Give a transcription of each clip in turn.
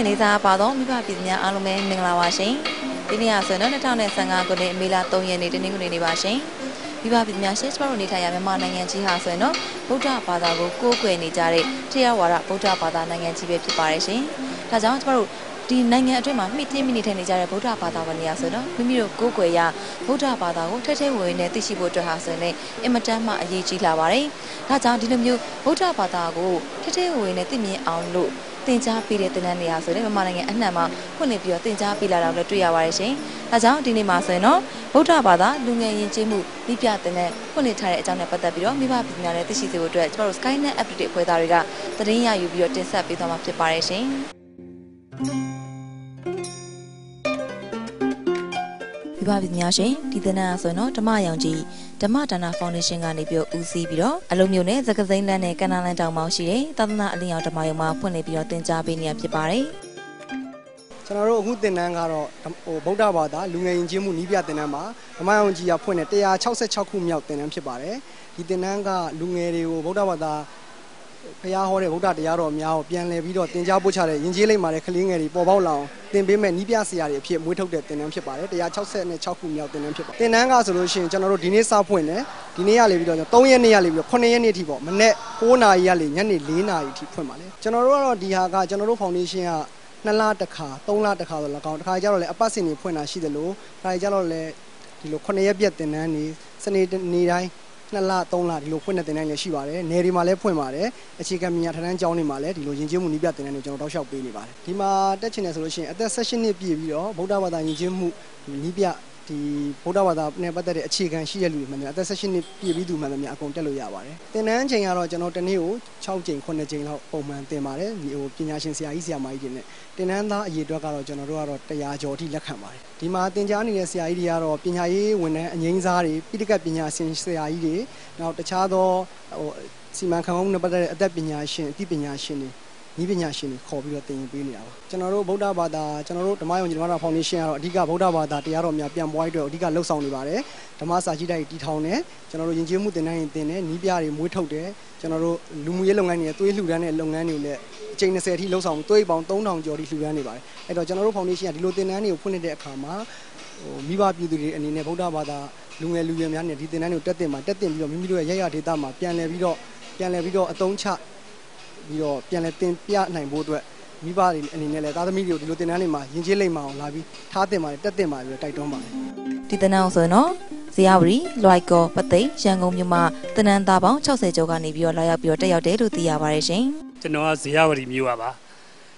ချစ်ခင်လေးစားပါတော့မိဘပြည်သူများအားလုံးပဲမင်္ဂလာပါရှင်ဒီနေ့ကဆိုရင်တော့2015ခုနှစ်မေလ3ရက်နေ့တနင်္ဂနွေနေ့ပါရှင်မိဘပြည်သူများရှင်းကျမတို့နေထိုင်ရမြန်မာနိုင်ငံကြီးဟာဆိုရင်တော့ဗုဒ္ဓဘာသာကိုကိုးကွယ်နေကြတဲ့တရားဝါဒဗုဒ္ဓဘာသာနိုင်ငံကြီးပဲဖြစ်ပါတယ်ရှင်ဒါကြောင့်ကျမတို့ဒီနိုင်ငံအတွင်းမှာမိတိမိနေထိုင်နေကြတဲ့ဗုဒ္ဓဘာသာဝင်တွေအားဆိုတော့မိမိတို့ကိုးကွယ်ရဗုဒ္ဓဘာသာကိုထဲထဲဝင်ဝင်နဲ့သိရှိဖို့အတွက်ဟာဆိုရင်အင်မတန်မှအရေးကြီးလာပါတယ်။ဒါကြောင့်ဒီလိုမျိုးဗုဒ္ဓဘာသာကိုထဲထဲဝင်ဝင်နဲ့သိမြင်အောင်လို့ တင် जा ပေးတဲ့တင်တန်းနေရာဆိုရင်မြန်မာနိုင်ငံအနှံ့မှာဖွင့်နေပြီးတော့တင် जा ပေးလာတာလည်းတွေ့ရပါတယ်ရှင်။ဒါကြောင့်ဒီနေ့မှာဆိုရင်တော့ဗုဒ္ဓဘာသာလူငယ်ယဉ်ကျေးမှုမိပြတင်တဲ့ဖွင့်နေထားတဲ့အကြောင်းနဲ့ပတ်သက်ပြီးတော့မိဘပြည်သူများလည်းသိရှိစေဖို့အတွက်ကျမတို့ Skynet Update ဖွဲ့သားတွေကသတင်းရယူပြီးတော့တင်ဆက်ပေးသွားမှာဖြစ်ပါတယ်ရှင်။ပြပပညာရှင်ဒီသနန်းဆိုရင်တော့ဓမ္မရောင်ကြီး ဓမ္မဒါနာဖောင်ဒေးရှင်းကနေပြီးတော့ဦးစီးပြီးတော့အလုံးမျိုးနဲ့သကစိမ့်လန်းနဲ့ကန္နာလန်းတောင်ပေါင်းရှိတဲ့သာသနာအလင်းအောင်ဓမ္မယုံမှာဖွင့်လှစ်ပြီးတော့တင် जा ပေးနေရဖြစ်ပါတယ်ကျွန်တော်တို့အခုသင်တန်းကတော့ဟိုဗုဒ္ဓဘာသာလူငယ်ယဉ်ကျေးမှုနီးပြသင်တန်းမှာဓမ္မအောင်ကြီးကဖွင့်တဲ့166ခုမြောက်သင်တန်းဖြစ်ပါတယ်ဒီသင်တန်းကလူငယ်တွေကိုဗုဒ္ဓဘာသာ ဘုရားဟောတဲ့ဗုဒ္ဓတရားတော်များကိုပြန်လည်ပြီးတော့သင်ကြားပို့ချတဲ့ယဉ်ကျေးလိမ့်မာတဲ့ကလေးငယ်တွေပေါ်ပေါက်လာအောင်သင်ပေးမဲ့နီးပြဆရာတွေအဖြစ်မွေးထုတ်တဲ့သင်တန်းဖြစ်ပါတယ်166ခုမြောက်သင်တန်းဖြစ်ပါတယ်သင်တန်းကဆိုလို့ရှိရင်ကျွန်တော်တို့ဒီနေ့စဖွင့်တယ်ဒီနေ့ရလေပြီးတော့3ရက်နေ့ရလေပြီးတော့9ရက်နေ့အထိပေါ့မနေ့9နာရီရလေညနေ4နာရီအထိဖွင့်ပါလေကျွန်တော်တို့ကတော့ဒီဟာကကျွန်တော်တို့ဖောင်ဒေးရှင်းကနှစ်လတစ်ခါသုံးလတစ်ခါဆို၎င်းတစ်ခါကျတော့လည်းအပတ်စဉ်တွေဖွင့်တာရှိတယ်လို့တစ်ခါကျတော့လည်းဒီလို9ရက်ပြည့်တင်တန်းနေစနေနေ့တိုင်း နှစ်လသုံးလဒီလိုဖွင့်တဲ့တင်တန်းလည်းရှိပါတယ်။နယ်တွေမှာလည်းဖွင့်ပါတယ်။အခြေခံပညာထန်းကျောင်းတွေမှာလည်းဒီလိုယဉ်ကျေးမှုနည်းပြတင်တန်းတွေကျွန်တော်တောက်လျှောက်ပေးနေပါတယ်။ဒီမှာတက်ချင်တယ်ဆိုလို့ရှိရင်အသက်16နှစ်ပြည့်ပြီးတော့ဗုဒ္ဓဘာသာယဉ်ကျေးမှုနည်းပြ ဒီဗုဒ္ဓဘာသာနဲ့ပတ်သက်တဲ့အခြေခံရှိတဲ့လူတွေမှန်တယ်အသက်16နှစ်ပြည့်ပြီးသူမှန်တယ်များအကုန်တက်လို့ရပါတယ်။တင်တန်းချိန်ကတော့ကျွန်တော်တစ်နေ့ကို6ချိန်9ချိန်လောက်ပုံမှန်တင်ပါတယ်။ဒီဟိုပညာရှင်ဆရာကြီးဆရာမကြီးတွေနဲ့တင်တန်းသားအရေးအတွက်ကတော့ကျွန်တော်တို့ကတော့100ကျော်ထိလက်ခံပါတယ်။ဒီမှာတင်ကြားနေတဲ့ဆရာကြီးတွေကတော့ပညာရေးဝန်ထမ်းအငိမ့်စားတွေပိဋကတ်ပညာရှင်ဆရာကြီးတွေနောက်တခြားသောဟိုစီမံခန့်ခွဲမှုနဲ့ပတ်သက်တဲ့အသက်ပညာရှင်အသိပညာရှင်တွေ ဤပညာရှင်တွေခေါ်ပြီးတော့သင်ယူပေးနေတာပါကျွန်တော်တို့ဗုဒ္ဓဘာသာကျွန်တော်တို့ဓမ္မယုံကြည်ဓမ္မတော်ဖောင်ဒေးရှင်းကတော့အဓိကဗုဒ္ဓဘာသာတရားတော်များပြန်ပွားရေးအတွက်အဓိကလှုပ်ဆောင်နေပါတယ်ဓမ္မစာကြည့်တိုက်တည်ထောင်တယ်ကျွန်တော်တို့ယဉ်ကျေးမှုသင်တန်းရင်သင်တယ်နီးပြတွေမွေးထုတ်တယ်ကျွန်တော်တို့လူမှုရေးလုပ်ငန်းတွေသွေးလှူဒန်းတဲ့လုပ်ငန်းတွေကိုလည်းအချိန်20အထိလှုပ်ဆောင်သွေးပေါင်း3000ကျော်ထိလှူဒန်းနေပါတယ်အဲ့တော့ကျွန်တော်တို့ဖောင်ဒေးရှင်းကဒီလိုသင်တန်းတွေကိုဖွင့်လှစ်တဲ့အခါမှာဟိုမိဘပြည်သူတွေအနေနဲ့ဗုဒ္ဓဘာသာလူငယ်လူရွယ်များနဲ့ဒီသင်တန်းတွေကိုတက်တင်မှာတက်တင်ပြီးတော့မိမိတို့ရဲ့ရရဒေတာမှာပြန်လည်ပြီးတော့ပြန်လည်ပြီးတော့အသုံးချ ပြီးတော့ပြန်လည်တင်ပြနိုင်ဖို့အတွက်မိဘတွေအနေနဲ့လည်းသားသမီးတွေကိုဒီလိုတင်တန်းတွေမှာယဉ်ကျေးလိမ့်မအောင်လာပြီးထားတင်ပါတယ်တက်တင်ပါတယ်တိုက်တွန်းပါတယ်ဒီသနန်းဆိုရင်တော့ဇေယဝရီလွိုက်ကောပသိမ်ရန်ကုန်မြို့မှာသနန်းသားပေါင်း60ကျော်ကနေပြီးတော့လာရောက်ပြီးတော့တက်ရောက်တယ်လို့သိရပါတယ်ရှင်ကျွန်တော်ကဇေယဝရီမြို့ပါ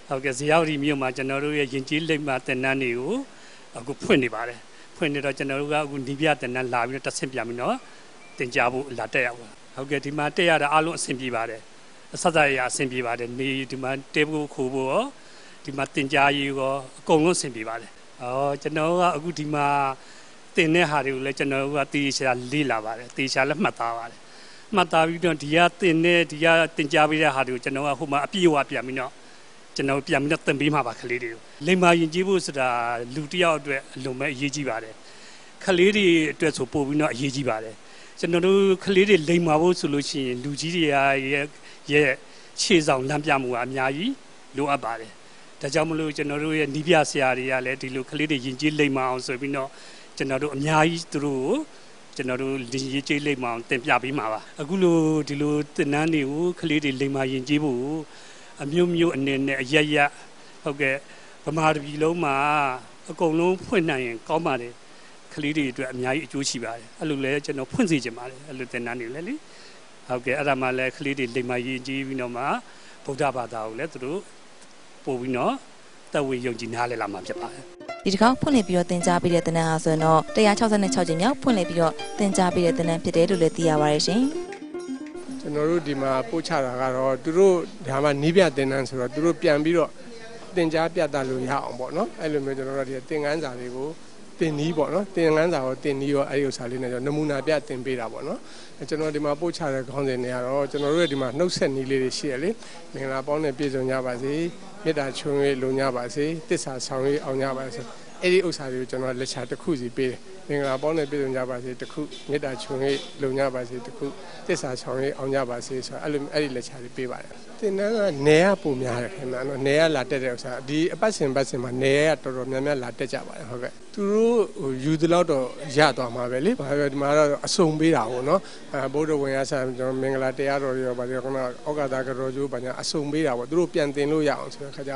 ဟုတ်ကဲ့ဇေယဝရီမြို့မှာကျွန်တော်တို့ရဲ့ယဉ်ကျေးလိမ့်မှာတင်နန်းတွေကိုအခုဖွင့်နေပါတယ်ဖွင့်နေတော့ကျွန်တော်တို့ကအခုနီးပြတင်နန်းလာပြီးတော့တက်ဆင့်ပြန်ပြီးတော့တင်ကြဖို့လာတက်ရပါဟုတ်ကဲ့ဒီမှာတက်ရတာအားလုံးအဆင်ပြေပါတယ်အ ဆက်ဆက်ရအဆင်ပြေပါတယ်နေဒီမှာတေးဖို့ခိုးဖို့ရောဒီမှာတင်ကြားရေးရောအကုန်လုံးအဆင်ပြေပါတယ်အော်ကျွန်တော်ကအခုဒီမှာတင်တဲ့ဟာတွေကိုလည်းကျွန်တော်ကတီးရှာလေ့လာပါတယ်တီးရှာလည်းမှတ်သားပါတယ်မှတ်သားပြီးတော့ဒီကတင်တဲ့ဒီကတင်ကြားပေးတဲ့ဟာတွေကိုကျွန်တော်ကဟိုမှာအပြည့်အဝပြန်ပြီးတော့ကျွန်တော်ပြန်ပြီးတော့သင်ပေးမှာပါကလေးတွေကိုလိမ္မာယဉ်ကျေးဖို့ဆိုတာလူတစ်ယောက်အတွက်အလုံးမဲ့အရေးကြီးပါတယ်ကလေးတွေအတွက်ဆိုပို့ပြီးတော့အရေးကြီးပါတယ်ကျွန်တော်တို့ကလေးတွေလိမ္မာဖို့ဆိုလို့ရှိရင်လူကြီးတွေရဲ့ ရဲ့ခြေဆောင်လမ်းပြမှုကအများကြီးလိုအပ်ပါတယ်ဒါကြောင့်မလို့ကျွန်တော်တို့ရဲ့နီးပြဆရာတွေကလည်းဒီလိုကလေးတွေယဉ်ကျေးလိမ္မာအောင်ဆိုပြီးတော့ကျွန်တော်တို့အများကြီးသူတို့ကိုကျွန်တော်တို့ဒီရေးကျေးလိမ္မာအောင်တင်ပြပေးမှာပါအခုလိုဒီလိုသင်တန်းတွေကိုကလေးတွေလိမ္မာယဉ်ကျေးဖို့အမျိုးမျိုးအနေနဲ့အရရဟုတ်ကဲ့ဗမာပြည်လုံးမှာအကုန်လုံးဖွင့်နိုင်ရင်ကောင်းပါတယ်ကလေးတွေအတွက်အများကြီးအကျိုးရှိပါတယ်အဲ့လိုလဲကျွန်တော်ဖွင့်စေချင်ပါတယ်အဲ့လိုသင်တန်းတွေလည်းလေ ဟုတ်ကဲ့အဲ့ဒါမှလည်းကလေးတွေလိမ္မာယဉ်ကျေးပြီးတော့မှဗုဒ္ဓဘာသာကိုလည်းသူတို့ပို့ပြီးတော့တက်ဝေယုံကြည်နားလည်လာမှာဖြစ်ပါတယ် ဒီတစ်ခါဖွင့်လှစ်ပြီးတော့တင် जा ပေးတဲ့သနန်းဟာဆိုရင်တော့166ချိန်မြောက်ဖွင့်လှစ်ပြီးတော့တင် जा ပေးတဲ့သနန်းဖြစ်တယ်လို့လည်းသိရပါတယ်ရှင် ကျွန်တော်တို့ဒီမှာပို့ချတာကတော့သူတို့ဒါမှနီးပြတင်တန်းဆိုတော့သူတို့ပြန်ပြီးတော့တင် जा ပြသလို့ရအောင်ပေါ့နော်အဲ့လိုမျိုးကျွန်တော်တို့ဒီသင်ခန်းစာတွေကို တင်နီးပေါ့နော်တင်ငန်းစာကိုတင်နီးရောအဲ့ဒီဥစ္စာလေးနဲ့ကျွန်တော်နမူနာပြတင်ပေးတာပေါ့နော်ကျွန်တော်ဒီမှာပို့ချတဲ့ခေါင်းစဉ်တွေကတော့ကျွန်တော်တို့ရဲ့ဒီမှာနှုတ်ဆက်နီးလေးတွေရှိရလေမင်္ဂလာပေါင်းနဲ့ပြည့်စုံကြပါစေမေတ္တာချုံ၍လုံကြပါစေတစ္ဆာဆောင်၍အောင်ကြပါစေ အဲ့ဒီဥစ္စာတွေကိုကျွန်တော်လက်ချတစ်ခုစီပေးတယ်မင်္ဂလာပေါင်းနဲ့ပြည့်စုံကြပါစေတခုမေတ္တာချုံရေးလုံကြပါစေတခုတစ္ဆာဆောင်ရေးအောင်ကြပါစေဆိုတော့အဲ့လိုအဲ့ဒီလက်ချာလေးပေးပါတယ်တင်တန်းကနေရပုံများတယ်ခင်ဗျာနော်နေရလာတက်တဲ့ဥစ္စာဒီအပတ်စဉ်ပတ်စဉ်မှာနေရတော်တော်များများလာတက်ကြပါတယ်ဟုတ်ကဲ့သူတို့ဟိုယူသလောက်တော့ရသွားမှာပဲလေဘာပဲဒီမှာတော့အစုံပေးတာပေါ့နော်အဲဘုဒ္ဓဝင်ရဆာကျွန်တော်မင်္ဂလာတရားတော်ရောဗာဒီကနာဩကာသကရောကျိုးဘာညာအစုံပေးတာပေါ့သူတို့ပြန်တင်လို့ရအောင်ဆိုတဲ့ခါကျ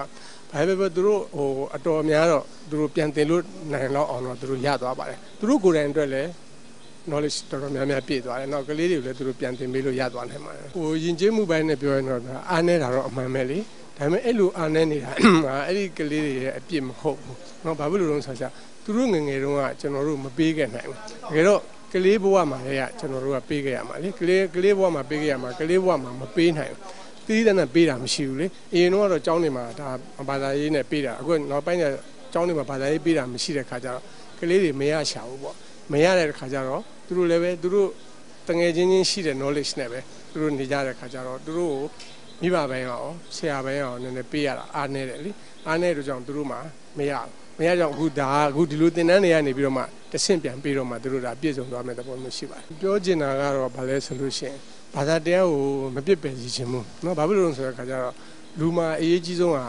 ဘာပဲပဲသူတို့ဟိုအတော်များတော့သူတို့ပြန်တင်လို့နိုင်တော့အောင်တော့သူတို့ရသွားပါတယ်သူတို့ကိုယ်တိုင်အတွက်လည်း knowledge တော်တော်များများပြည့်သွားတယ်။နောက်ကလေးတွေကိုလည်းသူတို့ပြန်သင်ပေးလို့ရသွားနိုင်ပါတယ်။ဟိုယဉ်ကျေးမှုပိုင်းနဲ့ပြောရင်တော့အားနေတာတော့အမှန်ပဲလေ။ဒါပေမဲ့အဲ့လိုအားနေနေတာအဲ့ဒီကလေးတွေရဲ့အပြစ်မဟုတ်ဘူး။နော်ဘာဖြစ်လို့လဲဆိုတော့သူတို့ငငယ်တုန်းကကျွန်တော်တို့မပေးခဲ့နိုင်ဘူး။တကယ်တော့ကလေးဘဝမှာလည်းကျွန်တော်တို့ကပေးခဲ့ရမှာလေ။ကလေးကလေးဘဝမှာပေးခဲ့ရမှာကလေးဘဝမှာမပေးနိုင်ဘူး။ တီးတဲ့နဲ့ပေးတာမရှိဘူးလေ။အရင်တော့ကျောင်းတွေမှာဒါဘာသာရေးနဲ့ပေးတာအခုနောက်ပိုင်းကျကျောင်းတွေမှာဘာသာရေးပေးတာမရှိတဲ့ခါကျတော့ကလေးတွေမရရှာဘူးပေါ့။မရတဲ့ခါကျတော့သူတို့လည်းပဲသူတို့တငယ်ချင်းချင်းရှိတဲ့ knowledge နဲ့ပဲသူတို့နေကြတဲ့ခါကျတော့သူတို့ကိုမိဘပိုင်းရောဆရာပိုင်းရောနည်းနည်းပေးရတာအားနေတယ်လीအားနေတဲ့ကြောင့်သူတို့မှမရမရကြောင့်အခုဒါအခုဒီလိုတင်တန်းတွေကနေပြီးတော့မှတဆင့်ပြန်ပြီးတော့မှသူတို့ဒါပြည့်စုံသွားမယ့်သဘောမျိုးရှိပါတယ်ပြောချင်တာကတော့ဘာလဲဆိုလို့ရှိရင် ဘာသာတရားကိုမပြစ်ပယ်စီခြင်းဘူးเนาะဘာဖြစ်လို့လဲဆိုတဲ့ခါကျတော့လူမှာအရေးကြီးဆုံးက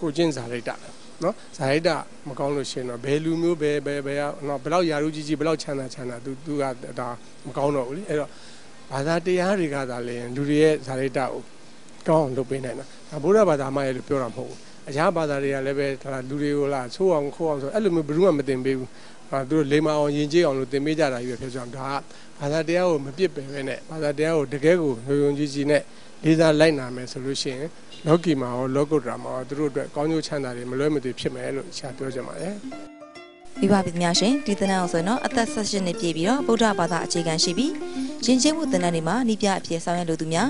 ကိုကျင့်စာရိတ္တနော်ဇာဟိတမကောင်းလို့ရှိရင်တော့ဘယ်လူမျိုးဘယ်ဘယ်ဘယ်ကတော့ဘယ်လောက်ယာရုကြီးကြီးဘယ်လောက်ချမ်းသာချမ်းသာသူသူကဒါမကောင်းတော့ဘူးလေအဲ့တော့ဘာသာတရားတွေကသာလေလူတွေရဲ့ဇာဟိတကိုကောင်းအောင်လုပ်ပေးနိုင်တာဒါဘုရားဘာသာမှရဲ့လို့ပြောတာမဟုတ်ဘူးအရာဘာသာတွေကလည်းပဲဒါလူတွေကိုလာချိုးအောင်ခိုးအောင်ဆိုအဲ့လိုမျိုးဘယ်သူမှမတင်ပေးဘူး ဟာသူတို့လိမ္မာအောင်ယဉ်ကျေးအောင်လို့တင်ပေးကြတာကြီးပဲဖြစ်ကြအောင်ဒါကဘာသာတရားကိုမပြစ်ပယ်ပဲနဲ့ဘာသာတရားကိုတကယ်ကိုယုံယုံကြည်ကြည်နဲ့လေးစားလိုက်နာမယ်ဆိုလို့ရှိရင်လောကီမှာရောလောကုတ္တရာမှာရောသူတို့အတွက်ကောင်းကျိုးချမ်းသာတွေမလွဲမသွေဖြစ်မယ်လို့ဆရာပြောချင်ပါတယ်မိဘပြည်သူများရှင်ဒီသင်တန်းအောင်ဆိုရင်တော့အသက်18နှစ်ပြည့်ပြီးတော့ဗုဒ္ဓဘာသာအခြေခံရှိပြီးယဉ်ကျေးမှုသင်တန်းတွေမှာနိပြအဖြစ်ဆောင်ရွက်လိုသူများ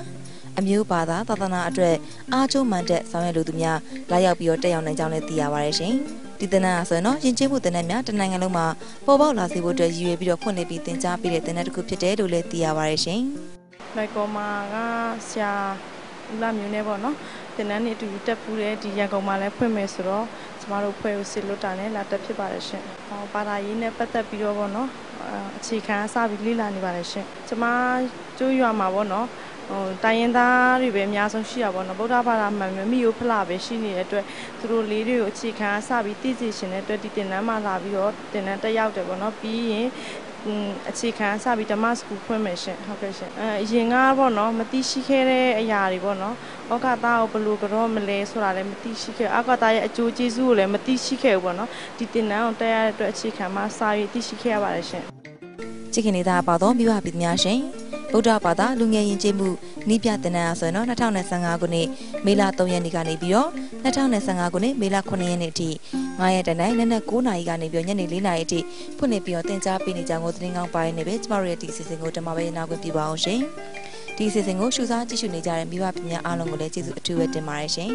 အမျိုးဘာသာသာသနာအတွက်အားကျိုးမှန်တဲ့ဆောင်ရွက်လိုသူများလာရောက်ပြီးတော့တက်ရောက်နိုင်ကြောင်းလည်းသိရပါတယ်ရှင် ဒီသင်တန်းအားဆိုရင်တော့ယဉ်ကျေးမှုသင်တန်းများတနိုင်ငံလုံးမှာပေါ်ပေါက်လာစေဖို့အတွက်ရည်ရွယ်ပြီးတော့ဖွင့်လှစ်ပြီးသင်ကြားပေးတဲ့သင်တန်းတစ်ခုဖြစ်တယ်လို့လည်းသိရပါတယ်ရှင်လိုက်ကောမာကဆရာဦးလာမျိုးနဲ့ပေါ့နော်တင်တန်းနေအတူတူတက်ဖူးတယ်ဒီရန်ကုန်မှာလည်းဖွင့်မယ်ဆိုတော့ကျမတို့ဖွဲ့ကိုစစ်လွတ်တာနဲ့လာတက်ဖြစ်ပါတယ်ရှင်။ဟောဘာသာရေးနဲ့ပတ်သက်ပြီးတော့ပေါ့နော်အာအခြေခံအစပြီးလေ့လာနေပါတယ်ရှင်။ကျမကျိုးရွာမှာပေါ့နော် ဟိုတိုင်းရင်သားတွေပဲအများဆုံးရှိရပါတော့ဗုဒ္ဓဘာသာမှန်မှမိကိုဖလာပဲရှိနေတဲ့အတွက်သူတို့လေးတွေကိုအခြေခံအစပြီးသိသိရှင်တဲ့အတွက်ဒီတင်တန်းမှာလာပြီးတော့တင်တန်းတက်ရောက်တယ်ပေါ့နော်ပြီးရင်อืมအခြေခံစပြီးဓမ္မစကူဖွင့်မယ်ရှင်ဟုတ်ကဲ့ရှင်အဲအရင်ကပေါ့နော်မသိရှိခဲ့တဲ့အရာတွေပေါ့နော်ဩကာသကိုဘယ်လိုကြောမလဲဆိုတာလည်းမသိရှိခဲ့ဩကာသရဲ့အကျိုးကျေးဇူးကိုလည်းမသိရှိခဲ့ဘူးပေါ့နော်ဒီတင်နန်းကိုတက်ရတဲ့အတွက်အခြေခံမှာစာရေးသိရှိခဲ့ရပါတယ်ရှင်ချစ်ခင်လေးသားပါတော့မိဘပြည်သူများရှင် ဗုဒ္ဓဘာသာလူငယ်ယဉ်ကျေးမှုနိပြတင်နန်းအားဆိုရင်တော့2025ခုနှစ်မေလ3ရက်နေ့ကနေပြီးတော့2025ခုနှစ်မေလ9ရက်နေ့အထိ9ရက်တန်းတိုင်းနက်နက်9နာရီကနေပြီးညနေ4နာရီအထိဖွင့်နေပြီးတော့တင် जा ပေးနေကြကိုသတင်းကောင်းပိုင်းနေပဲကျမတို့ရဲ့ဒီအစီအစဉ်ကိုတမပဲနားခွင့်ပြပါအောင်ရှင်ဒီအစီအစဉ်ကိုရှုစားကြည့်ရှုနေကြတဲ့မိဘပြည်များအားလုံးကိုလည်းကျေးဇူးအထူးပဲတင်ပါတယ်ရှင်